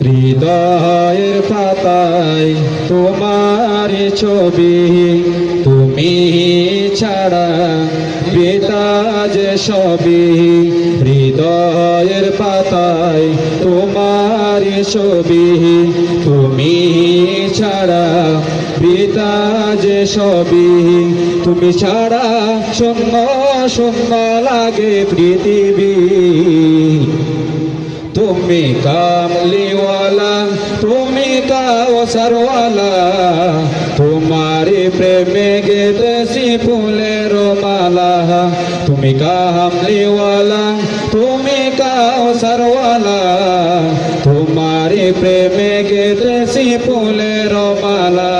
হৃদয়ের পাতায় তোমার ছবি তুমি ছাড়া বেতাজ সবই হৃদয়ের পাতায় তোমার ছবি তুমি ছাড়া বেতাজ সবই। তুমি ছাড়া শূন্য শূন্য লাগে পৃথিবী। তুমি কামলিওয়ালা, তুমি কাওসারওয়ালা। তোমারে প্রেমে গেতেছি ফুলের মালা। তুমি কামলিওয়ালা, তুমি কাওসারওয়ালা। তোমারে প্রেমে গেতেছি ফুলের মালা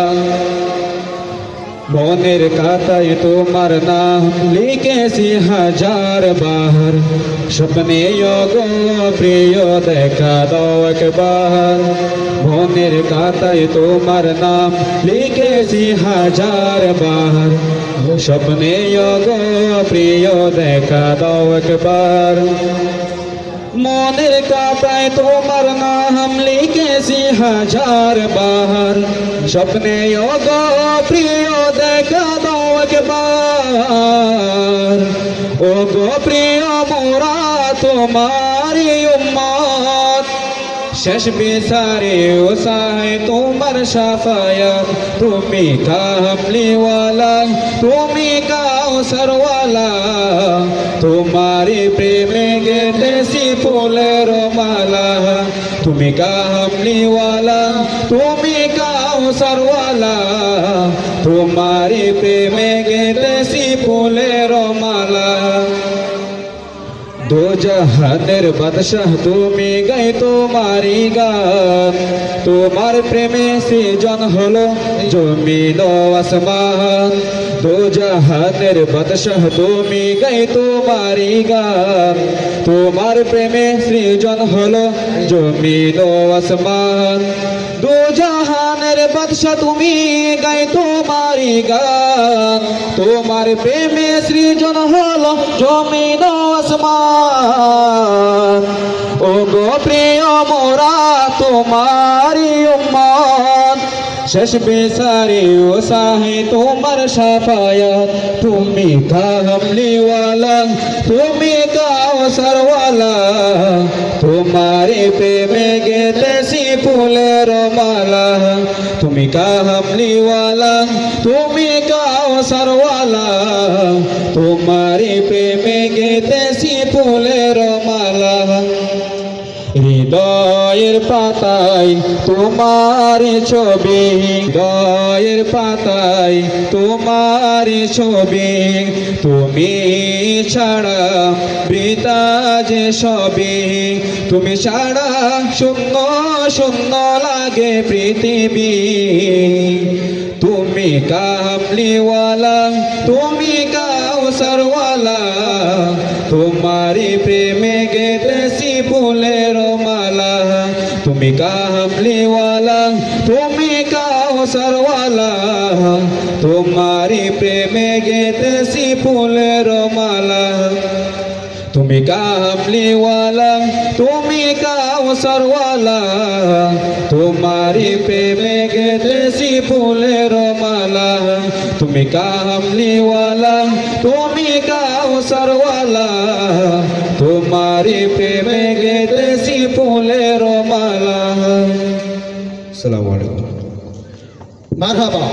মনের কাতায় তোমার নাম লিখেছি হাজার বার স্বপ্নে গো প্রিয় দেখা দাও একবার মনের কাতায় তোমার নাম লিখেছি হাজার বার স্বপ্নে গো প্রিয় দেখা দাও একবার मोनिर का पै तो मरना हम कैसी हज़ार बाहर। सपने योगो प्रियो देखा दो के बार ओ गो प्रियो मोरा तुम्हारी उम्मत। शश बेसारे उसाए तुमर साफाया तुम्हें का हमली वाला तुम्हें का सर वाला। तुम्हारा ফুলের মালা তুমি কামলিওয়ালা তুমি কাউসারওয়ালা তোমারি প্রেমে গেতেছি ফুলের মালা দো জাহানের বাদশাহ তুমি গাই তোমারি গান তোমার প্রেমে সৃজন হলো জমিন ও আসমান দো জাহানের বাদশাহ তুমি গাই তোমারি গান তোমার প্রেমে সৃজন হলো জমিন ও আসমান দো জাহানের বাদশাহ তুমি গাই তোমারি গান তোমার প্রেমে সৃজন হলো জমিন ও আসমান ও গো প্রিয় মোরা তোমারি উম্মত শেষ বেসারে ও সাহে তোমার সাফায়াত তুমি কামলিওয়ালা তুমি কাউসারওয়ালা তোমারে প্রেমে গেতেছি ফুলের মালা তুমি কামলিওয়ালা তুমি কাউসারওয়ালা তোমারে প্রেমে গেতেছি ফুলের মালা হৃদয়ের পাতায় তোমার ছবি হৃদয়ের পাতায় তোমার ছবি। তুমি ছাড়া বৃতা যে সবই। তুমি ছাড়া শূন্য শূন্য লাগে পৃথিবী। তুমি কামলিওয়ালা, তুমি কাউসারওয়ালা। তোমারি প্রেমে ফুলের মালা तुम्ही का हमले का अवसर वाला तुम्हारी प्रेमे घेतसी फुल रोमाला। तुम्ही का हमले वाला तुम्ही का रोमाला। तुम्ही का हमले का अवसर वाला तुम्हारी प्रेमे घेतसी আসসালামু আলাইকুম। মারহাবা।